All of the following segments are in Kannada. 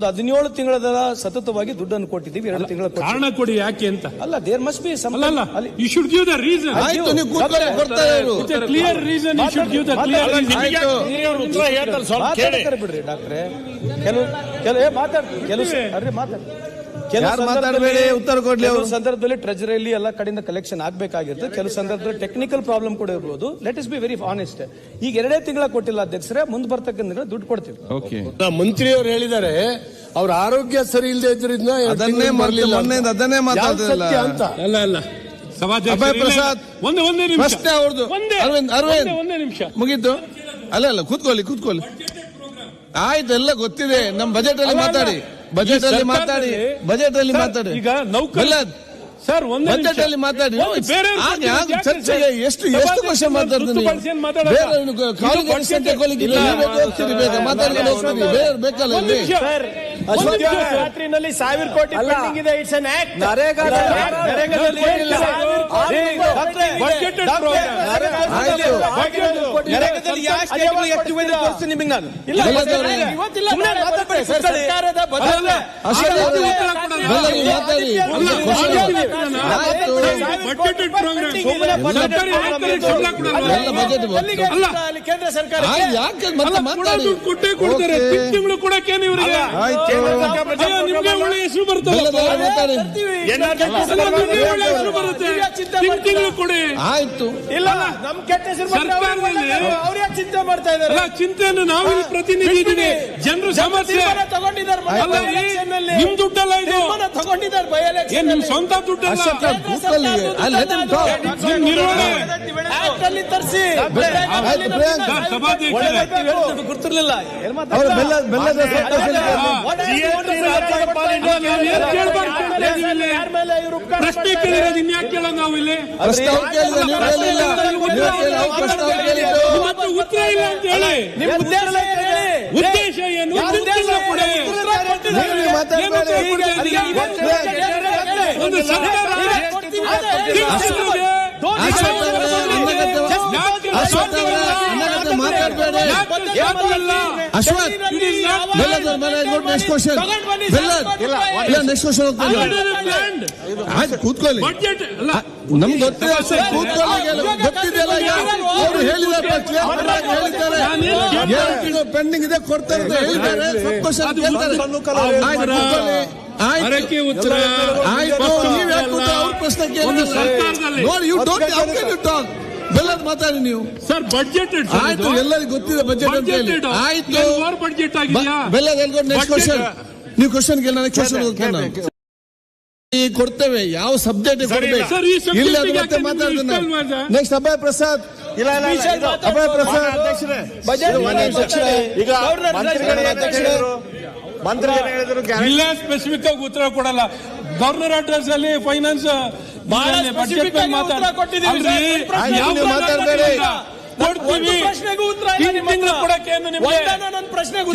ಹದಿನೇಳು ತಿಂಗಳ ಸತತವಾಗಿ ದುಡ್ಡನ್ನು ಕೊಟ್ಟಿದ್ದೀವಿ ಎರಡು ತಿಂಗಳ. ಕಾರಣ ಕೊಡಿ ಯಾಕೆ ಅಂತ. ಅಲ್ಲ ದೇರ್ ಮಸ್ಟ್ ಬಿ ಅಲ್ಲ ಅಲ್ಲ you should give the reason ಆಯ್ತು. ನೀವು ಕೂತ್ಕೊಳ್ಳಿ ಬರ್ತಾ ಇರು clear reason you should give the clear ಆಯ್ತು. ಮಾತಾಡ್ತಾರೆ ಬಿಡ್ರಿ ಡಾಕ್ಟ್ರೆ. ಕೆಲವು ಕೆಲವು ಏ, ಮಾತಾಡ್. ಕೆಲವು ಸ- ಅರ್ರಿ ಮಾತಾಡ್. ಕೆಲವು ಯಾರು ಸಂದರ್ಭದಲ್ಲಿ- ಮಾತಾಡ್ಬೇಡಿ, ಉತ್ತರ ಕೊಡ್ಲಿ ಕೆಲವು ಅವ್ರು. ಸಂದರ್ಭದಲ್ಲಿ ಟ್ರೆಜರಿಯಲ್ಲಿ ಎಲ್ಲ ಕಡೆಯಿಂದ ಕಲೆಕ್ಷನ್ ಆಗಬೇಕಾಗಿರುತ್ತೆ. ಕೆಲವು ಸಂದರ್ಭದಲ್ಲಿ ಟೆಕ್ನಿಕಲ್ ಪ್ರಾಬ್ಲಮ್ ಕೂಡ ಇರಬಹುದು let is be very honest ಈಗ ಎರಡೇ ತಿಂಗಳ ಕೊಟ್ಟಿಲ್ಲ ಅಧ್ಯಕ್ಷರೇ ಮುಂದೆ ಬರ್ತಕ್ಕಂಥ ದುಡ್ಡು ಕೊಡ್ತೀವಿ. ಓಕೆ ಮಂತ್ರಿಯವರು ಹೇಳಿದ್ದಾರೆ ಅವ್ರ ಆರೋಗ್ಯ ಸರಿ ಇಲ್ಲದೆ ಇದ್ರಿಂದ ಅದನ್ನೇ. ಮೊನ್ನೆಯಿಂದ ಅದನ್ನೇ ಮಾತಾಡ್ತಿಲ್ಲ ಸತ್ಯ ಅಂತ? ಅಲ್ಲ ಅಲ್ಲ. ಪ್ರಸಾದ್. ಒಂದೇ ಒಂದೇ ನಿಮಿಷ. ಪ್ರಶ್ನೆ ಅವ್ರದ್ದು. ಒಂದೇ ಅರವಿಂದ್ ಅರವಿಂದ್. ಒಂದೇ- ಒಂದೇ ನಿಮಿಷ. ಮುಗೀತು? ಅಲ್ಲ ಅಲ್ಲ ಕೂತ್ಕೊಳ್ಳಿ ಕೂತ್ಕೊಳ್ಳಿ. ಆಯ್ತು ಎಲ್ಲ ಗೊತ್ತಿದೆ. ನಮ್ ಬಜೆಟ್ ಅಲ್ಲ. ಮಾತಾಡಿ. ಬಜೆಟ್ ಅಲ್ಲಿ ಮಾತಾಡಿ ಬಜೆಟ್ ಅಲ್ಲಿ ಮಾತಾಡಿ. ಈಗ ನೌಕರ ಬೆಲ್ಲದ್ ಸರ್ ಒಂದೇ ಬಜೆಟ್ ಅಲ್ಲಿ ಮಾತಾಡಿ. ಚರ್ಚೆಗೆ? ಎಷ್ಟು ಎಷ್ಟು ವರ್ಷ ಕ್ವಶನ್ ಮಾತಾಡ್ತೀನಿ ಕಾಲಿಗೆ. ಹೋಗ್ತೀರಿ ಬೇಗ. ಮಾತಾಡ್ಕೊಂಡು ಹೋಗ್ತೀರಿ. ಬೇರೆ ಬೇಕಲ್ಲ ಇಲ್ಲಿ. ರಾತ್ರಿನಲ್ಲಿ ಸಾವಿರ ಕೋಟಿ ಪೆಂಡಿಂಗ್ ಇದೆ ಇಟ್ಸ್ ಅನ್ ಆಕ್ಟ್ ನರೇಗಾದಲ್ಲಿ ಏನಿಲ್ಲ. Budgeted program. ಆಯ್ತು ನರೇಗಾದಲ್ಲಿ ಯಾವ ಸ್ಟೇಟ್ಗಳು ಎಷ್ಟು ಇವೆ ತೋರಿಸ್ತೀನಿ ನಿಮಗೆ ನಾನು ಬೆಲ್ಲದ್ ಇವತ್ತಿಲ್ಲ ಮಾತಾಡ್ಬೇಡಿ, ಸರ್ಕಾರದ. ಉತ್ತರ ಕೇಂದ್ರ ಸರ್ಕಾರ ಯಾಕೆ ಮತ್ತೆ ಮಾತಾಡಿ ಕೊಟ್ಟೇ ಕೊಡ್ತಾರೆ ಕೂಡ ತಿಂಗಳು ಕೊಡಕ್ಕೇನು ಇವರಿಗೆ ನಿಮ್ಗೆ ಒಳ್ಳೆ ಹೆಸರು ಬರುತ್ತೆ. ತಿಂಗಳು ಕೊಡಿ. ಆಯ್ತು. ಇಲ್ಲ ನಮ್ ಕೆಟ್ಟ ಸರ್ಕಾರದಲ್ಲಿ-. ಚಿಂತೆ ಮಾಡ್ತಾ ಇದ್ದಾರೆ? ಚಿಂತೆಯನ್ನು ನಾವು ಪ್ರತಿನಿಧಿ ಜನರು ಸಮಸ್ಯೆ ತಗೊಂಡಿದ್ದಾರೆ. ನಿಮ್ ದುಡ್ಡಲ್ಲ ಇದು. ತಗೊಂಡಿದ್ದಾರೆ ಬೈ ಎಲೆಕ್ಷನ್ ನಿಮ್ ಸ್ವಂತ ದುಡ್ಡಲ್ಲ? ನಿರ್ವಹಣೆ ತರಿಸಿ. ಸಭಾಧ್ಯಕ್ಷರೇ. ಗೊತ್ತಿರ್ಲಿಲ್ಲ. ಪ್ರಶ್ನೆ ಕೇಳಿರೋದು ಇನ್ಯಾಕೆ ಕೇಳೋದು ನಾವು ಇಲ್ಲಿ? ಕೇಳಿ ಮತ್ತೆ ಉತ್ತರ ಇಲ್ಲ ಅಂತ ಹೇಳಿ. ಉದ್ದೇಶ ಏನು? ಒಂದು ಸರ್ಕಾರ ಅಶ್ವಥ್ ನೆಕ್ಸ್ಟ್ ಕ್ವಶನ್ ಇಲ್ಲ ನೆಕ್ಸ್ಟ್ ಕ್ವಶನ್. ಆಯ್ತು ಕೂತ್ಕೊಳ್ಳಿ ನಮ್ಗೆ ಗೊತ್ತಿದೆ ಸರ್ ಕೂತ್ಕೊಳ್ಳಿ ಗೊತ್ತಿದೆಯಲ್ಲ ಅವರು ಹೇಳಿದ್ದಾರೆ ಪೆಂಡಿಂಗ್ ಇದೆ ಕೊಡ್ತಾರೆ ಅಂತ ಹೇಳಿದ್ದಾರೆ ಸ್ವಲ್ಪ ಕ್ವಶನ್ ಕೇಳ್ತಾರೆ ಉತ್ತರ. ಆಯ್ತು ಉತ್ತರ ನೀವು ಯಾಕೆ ಅವ್ರ ಪ್ರಶ್ನೆ ಕೇಳಿ ಕೇಳಿದ್ರೆ ನೋಡಿ you don't you talk Bellad ಮಾತಾಡಿ ನೀವು. ಸರ್ ಬಜೆಟ್ ಆಯ್ತು ಎಲ್ಲರಿಗೂ ಗೊತ್ತಿದೆ ಬಜೆಟ್ ಅಂತ ಹೇಳಿ. ಆಯ್ತು. ಬೆಲ್ಲದ್ ಹೇಳ್ಕೊಂಡು ನೆಕ್ಸ್ಟ್ Budget. ಕ್ವಶನ್ ನೀವು ಕ್ವಶನ್ ಕೇಳಿ ನನಗೆ ಕ್ವಶನ್ ಕೊಡ್ತೇವೆ ಯಾವ ಸಬ್ಜೆಕ್ಟ್ ಕೊಡ್ಬೇಕು? ಇಲ್ಲ. ಮತ್ತೆ ಮಾತಾಡ್ತೀನಿ? ನೆಕ್ಸ್ಟ್ ಅಭಯ್ ಪ್ರಸಾದ್ ಅಭಯ್ ಪ್ರಸಾದ್ ಬಜೆಟ್ ಈಗ ಮಂತ್ರಿಗಳು ಇಲ್ಲ ಸ್ಪೆಸಿಫಿಕ್ ಆಗಿ ಉತ್ತರ ಕೊಡಲ್ಲ. ಗವರ್ನರ್ ಅಡ್ರೆಸ್ ಅಲ್ಲಿ ಫೈನಾನ್ಸ್ ಮಾತಾಡ್ಬೇಡಿ. ಪ್ರಶ್ನೆಗೂ ಉತ್ತರ ಪ್ರಶ್ನೆಗೆ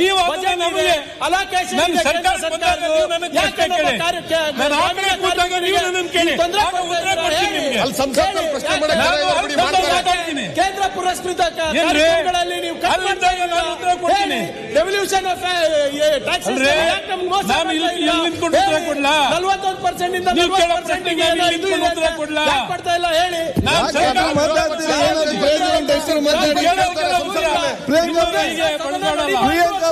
ನೀವು ಸರ್ಕಾರ ಪುರಸ್ಕೃತ ಕಾರ್ಯಕ್ರಮಗಳಲ್ಲಿ ನೀವು. Revolution of tax? ನಲವತ್ತೊಂದು ಪರ್ಸೆಂಟ್ ಇಂದ ನೀವು 40% ಪ್ರಶ್ನೆಗೆ ಗೆ ಇದು ನಿಂತ್ಕೊಂಡು ಉತ್ತರ ಕೊಡ್ಲಾ? ಯಾಕೆ ಕೊಡ್ತಾ ಇಲ್ಲ ಹೇಳಿ. ಪ್ರಿಯಾಂಕ್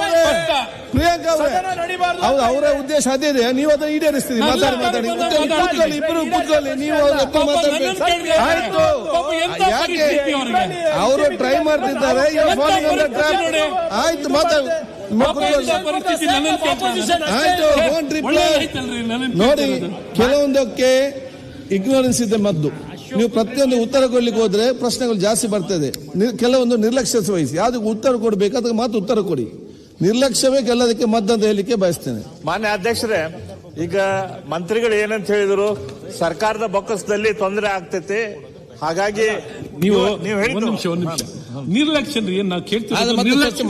ಹೌದು ಅವರ ಉದ್ದೇಶ ಅದೇ ಇದೆ. ನೀವು ಅದನ್ನ ಈಡೇರಿಸ್ತೀರಿ ನಾನು ಮಾತಾಡಿ ಮಾತಾಡಿ. ಕೂತ್ಕೊಳ್ಳಿ ಇಬ್ಬರು ಕೂತ್ಕೊಳ್ಳಿ ನೀವು ಅವ್ರ ಆಯ್ತು. ಯಾಕೆ? ಅವರು ಟ್ರೈ ಮಾಡ್ತಿದ್ದಾರೆ. ಆಯ್ತು ಮಾತಾಡಿ. ಆಯ್ತು ನೋಡಿ. ಕೆಲವೊಂದಕ್ಕೆ ಇಗ್ನೋರೆನ್ಸ್ ಇದೆ ಮದ್ದು. ನೀವು ಪ್ರತಿಯೊಂದು ಉತ್ತರ ಕೊಡ್ಲಿಕ್ಕೆ ಹೋದ್ರೆ ಪ್ರಶ್ನೆಗಳು ಜಾಸ್ತಿ ಬರ್ತದೆ. ಕೆಲವೊಂದು ನಿರ್ಲಕ್ಷ್ಯ ವಹಿಸಿ. ಅದಕ್ಕೆ ಉತ್ತರ ಕೊಡ್ಬೇಕು ಅದಕ್ಕೆ ಮಾತು ಉತ್ತರ ಕೊಡಿ. ನಿರ್ಲಕ್ಷ್ಯವೇ ಗೆಲ್ಲದಕ್ಕೆ ಮದ್ದಂತ ಅಂತ ಹೇಳಲಿಕ್ಕೆ ಬಯಸ್ತೇನೆ. ಮಾನ್ಯ ಅಧ್ಯಕ್ಷರೇ ಈಗ ಮಂತ್ರಿಗಳು ಏನಂತ ಹೇಳಿದ್ರು? ಸರ್ಕಾರದ ಬೊಕ್ಕಸದಲ್ಲಿ ತೊಂದರೆ ಆಗ್ತೈತಿ. ಹಾಗಾಗಿ ನೀವು ನೀವು ಹೇಳಿ ನಿಮಿಷ ಒಂದ್ ನಿಮಿಷ. ನಿರ್ಲಕ್ಷ್ಯ ಏನ್ ನಾವು ಕೇಳ್ತೀವಿ ನಿರ್ಲಕ್ಷ್ಯ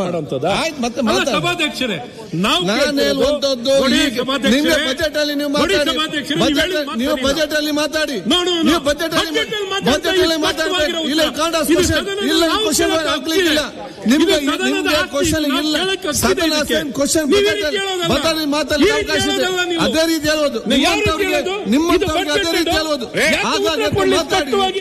ಆಯ್ತು, ಮತ್ತೆ ಮಾತಾಡು. ಸಭಾಧ್ಯಕ್ಷರೇ ನಾವು ನಾನು ಹೇಳುವಂತದ್ದು ನಿಮ್ಗೆ ಬಜೆಟ್ ಅಲ್ಲಿ ನೀವು ಮಾತಾಡಿ. ಬಜೆಟ್ ನೀವು ಬಜೆಟ್ ಅಲ್ಲಿ ಮಾತಾಡಿ. ನೀವು ಬಜೆಟ್ ಅಲ್ಲಿ ಬಜೆಟ್ ಅಲ್ಲಿ ಇದು ಇಲ್ಲ ಕ್ವಶನ್ ಇಲ್ಲ ನಾವು ಕ್ವಶನ್ ಹಾಕ್ಲಿಕ್ಕಿಲ್ಲ ನಿಮ್ಗೆ ನಿಮ್ಗೆ ಕ್ವಶನ್ ಇಲ್ಲ. ಸದನ ಬಜೆಟ್ ಅಲ್ಲಿ ಈ ರೀತಿ ಅವಕಾಶ ಇದೆ. ಅದೇ ರೀತಿ ಹೇಳೋದು. ನಿಮ್ಮಂತವ್ರಿಗೆ? ನಿಮ್ಮಂತವ್ರಿಗೆ ಅದೇ ರೀತಿ ಹೇಳೋದು. ಹಾಗಾಗಿ ಮಾತಾಡಿ?